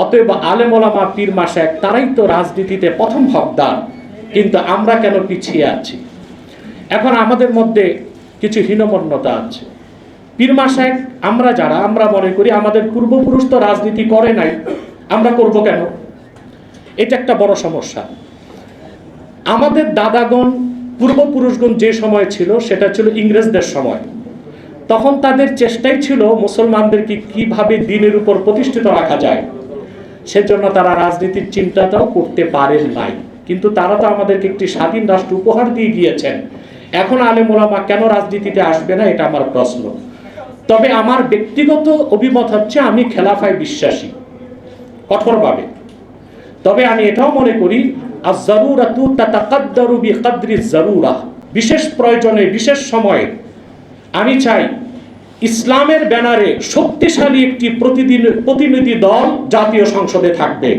অতএব আলেমোলামা পীর মাসায় তারাই তো রাজনীতিতে প্রথম হকদার। কিন্তু আমরা কেন পিছিয়ে আছি? এখন আমাদের মধ্যে কিছু হীনমন্যতা আছে। পীর মাসায় আমরা যারা, আমরা মনে করি আমাদের পূর্বপুরুষ তো রাজনীতি করে নাই। আমরা করব কেন? এটা একটা বড় সমস্যা। আমাদের দাদাগণ, পূর্বপুরুষগণ যে সময় ছিল, সেটা ছিল ইংরেজদের সময়। তখন তাদের চেষ্টাই ছিল মুসলমানদেরকে কীভাবে দিনের উপর প্রতিষ্ঠিত রাখা যায়। সেজন্য তারা রাজনীতির চিন্তাটাও করতে পারেন নাই। কিন্তু তারা তো আমাদেরকে একটি স্বাধীন রাষ্ট্র উপহার দিয়ে গিয়েছেন। এখন আলেম ওলামা কেন রাজনীতিতে আসবে না, এটা আমার প্রশ্ন। তবে আমার ব্যক্তিগত অভিমত হচ্ছে, আমি খেলাফায় বিশ্বাসী, কঠোরভাবে। তবে আমি এটাও মনে করি বিশেষ প্রয়োজনে, বিশেষ সময়ে আমি চাই ইসলামের ব্যানারে শক্তিশালী একটি প্রতিদিন প্রতিনিধি দল জাতীয় সংসদে থাকবে।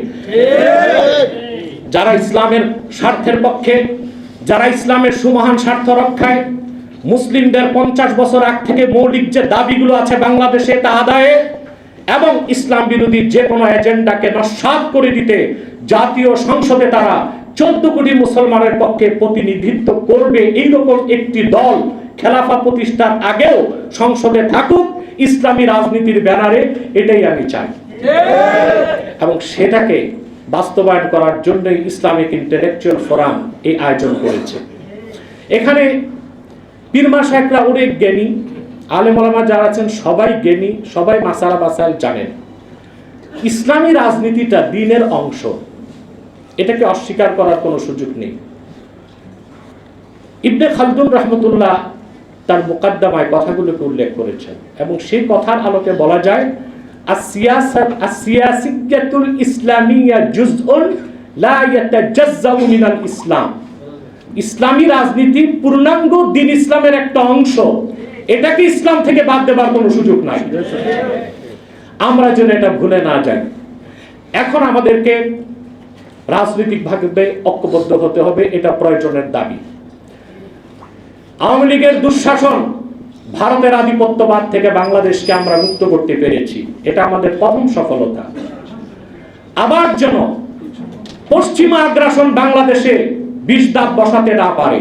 যারা ইসলামের স্বার্থের পক্ষে, যারা ইসলামের সুমহান স্বার্থ রক্ষায়, মুসলিমদের পঞ্চাশ বছর আগ থেকে মৌলিক যে দাবিগুলো আছে বাংলাদেশে তা আদায়ে এবং ইসলাম বিরোধী যে কোনো এজেন্ডাকে নস্বাত করে দিতে জাতীয় সংসদে তারা চোদ্দ কোটি মুসলমানের পক্ষে প্রতিনিধিত্ব করবে এইরকম একটি দল খেলাফা প্রতিষ্ঠার আগেও সংসদে থাকুক, ইসলামী রাজনীতির ব্যানারে এটাই আমি চাই। এবং সেটাকে বাস্তবায়ন করার জন্যই ইসলামিক ইন্টেলেকচুয়াল ফোরাম এই আয়োজন করেছে। এখানে পীরমা সাহেবরা অনেক জ্ঞানী আলেমলামা যারা আছেন সবাই জ্ঞানী, সবাই মাসালা বাসাল জানেন। ইসলামী রাজনীতিটা দিনের অংশ। এটাকে অস্বীকার করার কোনো সুযোগ নেই। ইবনে খালদুন রহমতুল্লাহ তার মোকাদ্দমায় কথাগুলোকে উল্লেখ করেছেন এবং সেই কথার আলোকে বলা যায় ইসলাম। ইসলামী রাজনীতি পূর্ণাঙ্গ দিন ইসলামের একটা অংশ। এটাকে ইসলাম থেকে বাদ দেবার কোনো সুযোগ নাই। আমরা যেন এটা ভুলে না যাই। এখন আমাদেরকে রাজনৈতিকভাবে ঐক্যবদ্ধ হতে হবে এটা প্রয়োজনের দাবি। আওয়ামী লীগের দুঃশাসন ভারতের আধিপত্যবাদ থেকে বাংলাদেশকে আমরা মুক্ত করতে পেরেছি এটা আমাদের প্রথম সফলতা। আবার যেন পশ্চিমা আগ্রাসন বাংলাদেশে বিষ দাঁত বসাতে না পারে।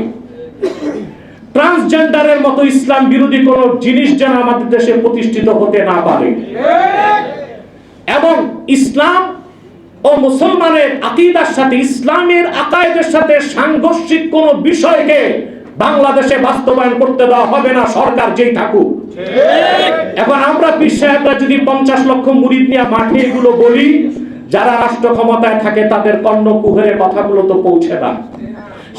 ট্রান্সজেন্ডারের মতো ইসলাম বিরোধী কোন জিনিস যেন আমাদের দেশে প্রতিষ্ঠিত হতে না পারে। এবং ইসলাম ও মুসলমানের আকিদার সাথে ইসলামের আকায়েদের সাথে সাংঘর্ষিক কোন বিষয়কে বাংলাদেশে বাস্তবায়ন করতে দেওয়া হবে না সরকার যেই থাকুক। এখন আমরা সাহেবরা যদি পঞ্চাশ লক্ষ মুরিদ নিয়ে মাঠে এগুলো বলি যারা রাষ্ট্র ক্ষমতায় থাকে তাদের কর্ণ কুহের কথাগুলো তো পৌঁছে না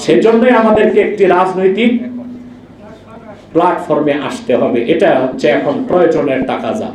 সেজন্যই আমাদেরকে একটি রাজনৈতিক প্ল্যাটফর্মে আসতে হবে। এটা হচ্ছে এখন প্রয়োজনের টাকা যা